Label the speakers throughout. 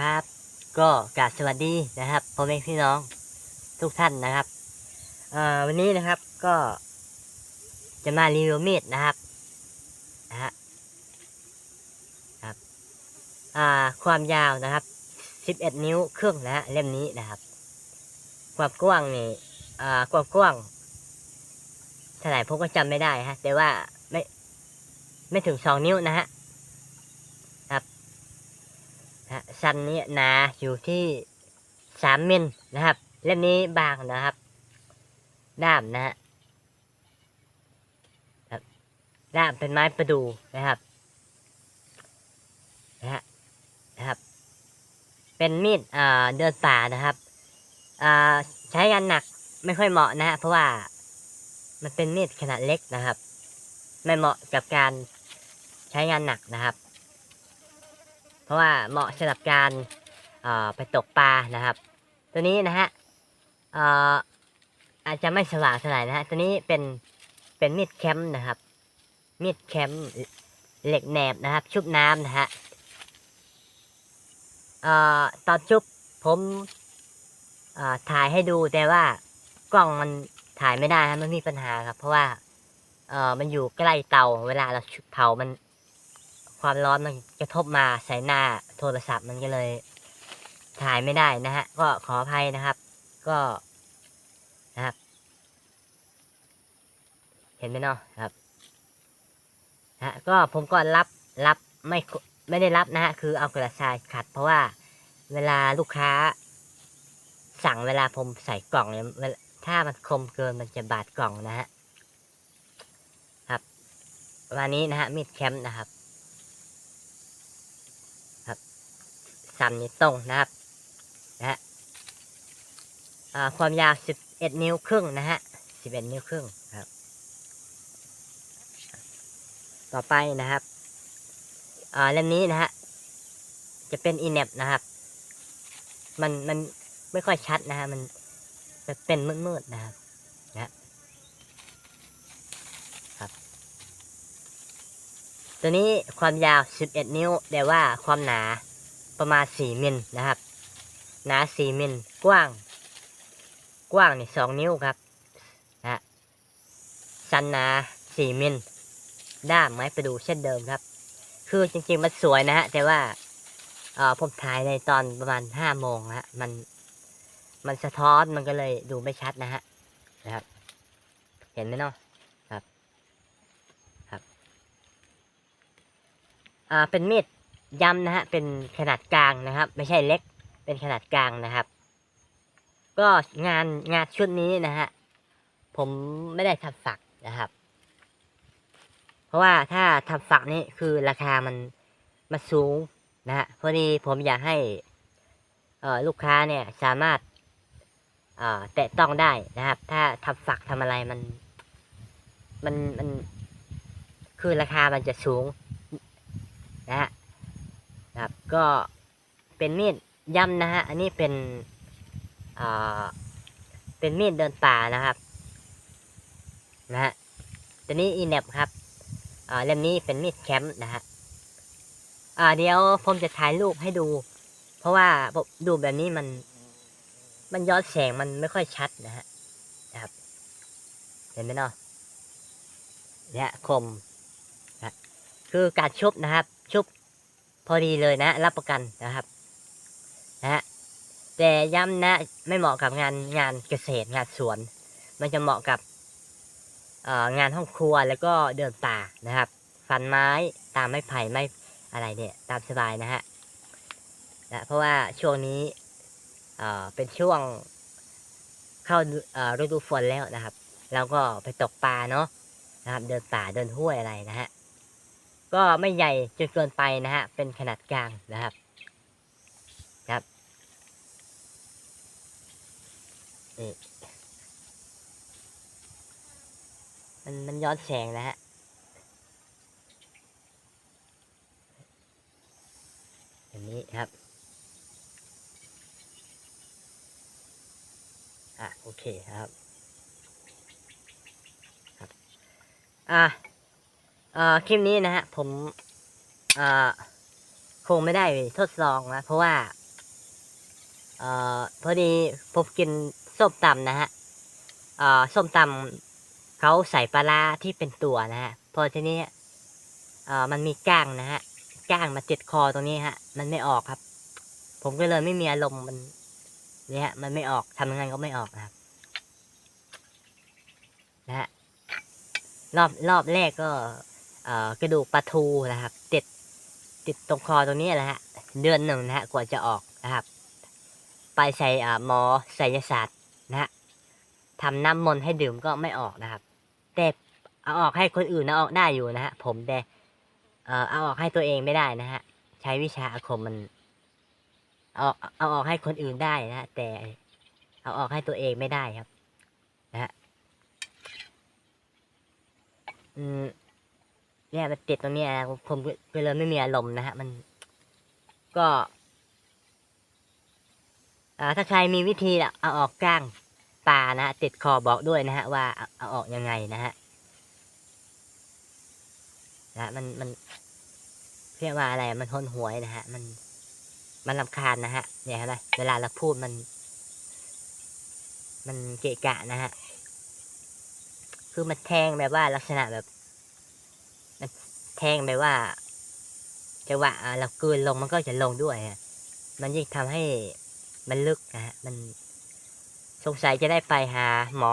Speaker 1: ครับ ก็กราบสวัสดีนะครับพ่อแม่พี่น้องทุกท่านนะครับวันนี้นะครับก็จะมารีวิวมีดนะครับนะฮะครับความยาวนะครับ11 นิ้วครึ่งนะฮะเล่มนี้นะครับ ความกว้างนี่ความกว้างเท่าไหร่ผมก็จำไม่ได้ฮะแต่ว่าไม่ไม่ถึง 2 นิ้วนะฮะ นะฮะ ซันนี้หนาอยู่ที่สามมิลนะครับ เล่มนี้บางนะครับ ด้ามนะฮะด้ามเป็นไม้ประดูนะครับนะฮะนะครับ เป็นมีดเอ่าเดินป่านะครับอ่าใช้งานหนักไม่ค่อยเหมาะนะฮะเพราะว่ามันเป็นมีดขนาดเล็กนะครับ ไม่เหมาะกับการใช้งานหนักนะครับ เพราะว่าเหมาะสำหรับการไปตกปลานะครับ ตัวนี้นะฮะอาจจะไม่สว่างเท่าไหร่นะฮะตัวนี้เป็นเป็นมีดแคมป์นะครับ มีดแคมป์เหล็กแหนบนะครับ ชุบน้ำนะฮะออตอนชุบผมถ่ายให้ดูแต่ว่ากล้องมันถ่ายไม่ได้ฮะมันมีปัญหาครับ เพราะว่าเออมันอยู่ใกล้เตาเวลาเราเผามัน ความร้อนมันกระทบมาใส่หน้าโทรศัพท์มันก็เลย ถ่ายไม่ได้นะฮะ ก็ขออภัยนะครับ ก็นะครับ เห็นไหมเนาะครับฮะก็ผมก็รับรับไม่ไม่ได้รับนะฮะคือเอากระดายขัด เพราะว่าเวลาลูกค้า สั่งเวลาผมใส่กล่องเนี่ยถ้ามันคมเกินมันจะบาดกล่องนะฮะครับวันนี้นะฮะมีดแคมป์นะครับ ซัมนี่ตรงนะครับนะฮะความยาว11นิ้วครึ่งนะฮะ11นิ้วครึ่งครับ ต่อไปนะครับอ่าเล่มนี้นะฮะจะเป็นอีเนบนะครับ มันมันไม่ค่อยชัดนะฮะมันจะเป็นมืดๆนะครับนะฮะครับ ตัวนี้ความยาว 11 นิ้ว แต่ว่าความหนา ประมาณสี่มิลนะครับ หนาสี่มิลกว้าง กว้างนี่สองนิ้วครับนะสันหนาสี่มิลด้ามไม้ประดูเช่นเดิมครับ คือจริงๆมันสวยนะฮะแต่ว่าเออผมถ่ายในตอนประมาณห้าโมงฮะมัน มันสะท้อนมันก็เลยดูไม่ชัดนะฮะนะครับ เห็นไหมเนาะครับ ครับ อ่าเป็นมีด ย้ำนะฮะเป็นขนาดกลางนะครับ ไม่ใช่เล็กเป็นขนาดกลางนะครับ ก็งานงานชุดนี้นะฮะผมไม่ได้ทำฝักนะครับ เพราะว่าถ้าทำฝักนี่คือราคามันมันสูงนะฮะพอดีผมอยากให้เออลูกค้าเนี่ยสามารถเออแตะต้องได้นะครับ ถ้าทำฝักทำอะไรมัน มันมัน คือราคามันจะสูงนะฮะ ครับ ก็เป็นมีดย่ำนะฮะ อันนี้เป็นอ่าเป็นมีดเดินป่านะครับ นะฮะตัวนี้อีเนบครับอ่าเล่มนี้เป็นมีดแคมป์นะฮะอ่าเดี๋ยวผมจะถ่ายรูปให้ดู เพราะว่าผมดูแบบนี้มัน มันย้อนแสงมันไม่ค่อยชัดนะฮะนะครับ เห็นไหมเนาะเนี่ยคมนะคือการชุบนะครับ ชุบ พอดีเลยนะ รับประกันนะครับนะฮะแต่ย้ำนะไม่เหมาะกับงานงานเกษตรงานสวน มันจะเหมาะกับงานห้องครัวแล้วก็เดินป่านะครับ ฟันไม้ตามไม้ไผ่ไม้อะไรเนี่ยตามสบายนะฮะนะเพราะว่าช่วงนี้เป็นช่วงเข้าฤดูฝนแล้วนะครับเราก็ไปตกปลาเนาะนะครับ เดินป่าเดินห้วยอะไรนะฮะ ก็ไม่ใหญ่จนเกินไปนะฮะ เป็นขนาดกลางนะครับครับนี่มันมันย้อนแสงนะฮะอย่างนี้ครับ อะ โอเคครับ ครับ อะ คลิปนี้นะฮะผมคงไม่ได้ทดลองนะ เพราะว่าอพอดีผมกินส้มตำนะฮะส้มตำเขาใส่ปลาร้าที่เป็นตัวนะฮะ พอทีนี้มันมีก้างนะฮะ ก้างมาติดคอตรงนี้ฮะ มันไม่ออกครับ ผมก็เลยไม่มีอารมณ์มันเนี่ยมันไม่ออกทำยังไงก็ไม่ออกนะครับนะฮะรอบรอบแรกก็ กระดูกปลาทูนะครับ ติดติดตรงคอตรงนี้แหละฮะเดือนหนึ่งนะฮะกว่าจะออกนะครับ ไปใส่หมอศิลศาสตร์นะฮะทำน้ำมนต์ให้ดื่มก็ไม่ออกนะครับ แต่เอาออกให้คนอื่นนะออกได้อยู่นะฮะผมแต่เอาออกให้ตัวเองไม่ได้นะฮะใช้วิชาอาคมมันเอาเอาออกให้คนอื่นได้นะแต่เอาออกให้ตัวเองไม่ได้ครับ นะฮะอืม เนี่ยมันติดตรงนี้นะผมผมก็เลยไม่มีอารมณ์นะฮะ มันก็ถ้าใครมีวิธีอะเอาออกก้างปลานะฮะติดคอบอกด้วยนะฮะ ว่าเอาออกยังไงนะฮะนะมันมันเรียกว่าอะไรมันทนหวยนะฮะ มันมันลำคาญนะฮะเนี่ยเห็นไหมเวลาเราพูดมัน มันเกะกะนะฮะ คือมันแทงแบบว่าลักษณะแบบ แทงไปว่าจังหวะอ่าเกลืนลงมันก็จะลงด้วยอะมันยิ่งทำให้มันลึกนะฮะมันสงสัยจะได้ไปหาหมอ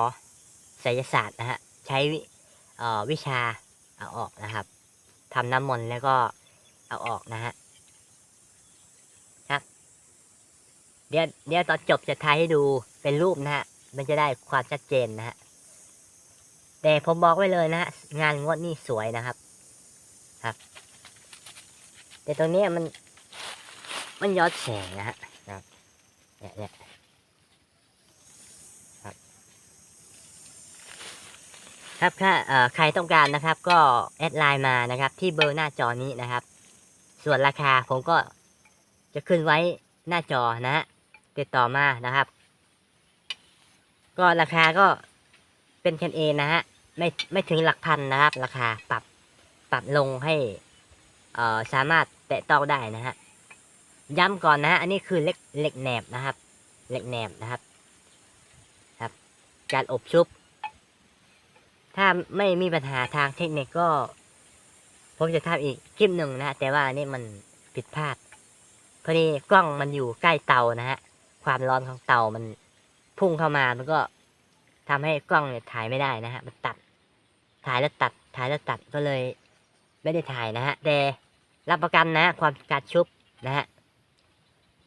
Speaker 1: ศิลศาสตร์นะฮะใช้วิออวิชาเอาออกนะครับทำน้ำมนต์แล้วก็เอาออกนะฮะครับเดี๋ยวเดี๋ยวตอนจบจะถ่ายให้ดูเป็นรูปนะฮะมันจะได้ความชัดเจนนะฮะแต่ผมบอกไว้เลยนะฮะงานงวดนี้สวยนะครับ ครับ แต่ตรงเนี้ยมัน มันย้อนแสงนะฮะครับเนี่ยเนี่ยครับ ครับถ้าเอ่อใครต้องการนะครับ ก็แอดไลน์มานะครับ ที่เบอร์หน้าจอนี้นะครับ ส่วนราคาผมก็จะขึ้นไว้หน้าจอนะฮะติดต่อมานะครับ ก็ราคาก็เป็นกันเองนะฮะไม่ไม่ถึงหลักพันนะครับ ราคาปรับ ปรับลงให้เอ่อสามารถแตะต้องได้นะฮะย้ำก่อนนะฮะอันนี้คือเหล็กเหล็กแหนบนะครับเหล็กแหนบนะครับครับการอบชุบ ถ้าไม่มีปัญหาทางเทคนิคก็ ผมจะทำอีกคลิปหนึ่งนะ แต่ว่าอันนี่มันผิดพลาดพอดีกล้องมันอยู่ใกล้เตานะฮะความร้อนของเตามันพุ่งเข้ามามันก็ทำให้กล้องเนี่ยถ่ายไม่ได้นะฮะมันตัด ถ่ายแล้วตัด ถ่ายแล้วตัดก็เลย ไม่ได้ถ่ายนะฮะแต่รับประกันนะความการชุบนะฮะ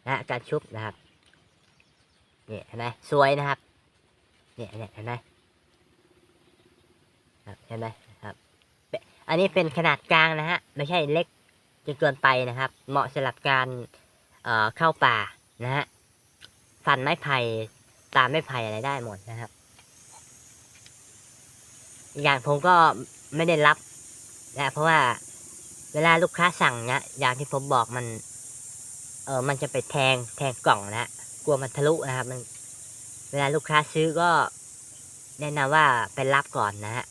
Speaker 1: นะการชุบนะครับเนี่ยเห็นไหมสวยนะครับเนี่ยเนี่ยเห็นไหมครับเห็นไหมครับอันนี้เป็นขนาดกลางนะฮะไม่ใช่เล็กจนเกินไปนะครับ เหมาะสำหรับการเอ่อเข้าป่านะฮะฟันไม้ไผ่ตามไม้ไผ่อะไรได้หมดนะครับ อีกอย่างผมก็ไม่ได้รับ นะเพราะว่าเวลาลูกค้าสั่งนะอย่างที่ผมบอกมัน เออมันจะไปแทงแทงกล่องนะกลัวมันทะลุนะครับ มัน เวลาลูกค้าซื้อก็ แนะนำว่าไปรับก่อนนะฮะ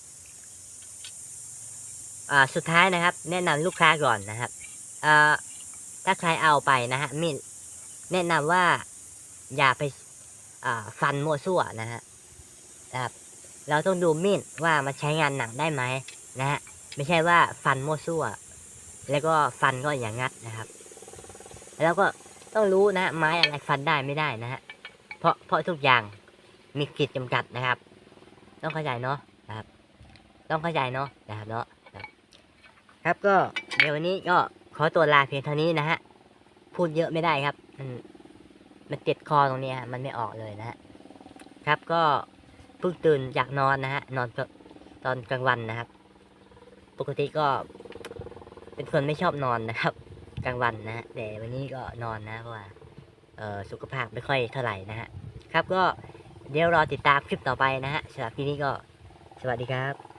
Speaker 1: อ่าสุดท้ายนะครับ แนะนำลูกค้าก่อนนะครับเอ่อถ้าใครเอาไปนะฮะมีดแนะนำว่าอย่าไปอ่าฟันมั่วซั่วนะฮะนะครับ เราต้องดูมีดว่ามันใช้งานหนักได้ไหมนะฮะ ไม่ใช่ว่าฟันมั่วซั่ว แล้วก็ฟันก็อย่างงัดนะครับ แล้วก็ต้องรู้นะ ไม้อะไรฟันได้ไม่ได้นะฮะเพราะเพราะทุกอย่างมีขีดจำกัดนะครับ ต้องเข้าใจเนาะนะครับ ต้องเข้าใจเนาะนะครับเนาะครับก็เดี๋ยววันนี้ก็ขอตัวลาเพียงเท่านี้นะฮะพูดเยอะไม่ได้ครับ มันมันติดคอตรงนี้ฮะมันไม่ออกเลยนะฮะครับก็เพิ่งตื่นจากนอนนะฮะนอนตอนกลางวันนะครับ ปกติก็เป็นคนไม่ชอบนอนนะครับ กลางวันนะแต่วันนี้ก็นอนนะเพราะว่าสุขภาพไม่ค่อยเท่าไหร่นะฮะครับก็เดี๋ยวรอติดตามคลิปต่อไปนะฮะสำหรับที่นี้ก็สวัสดีครับ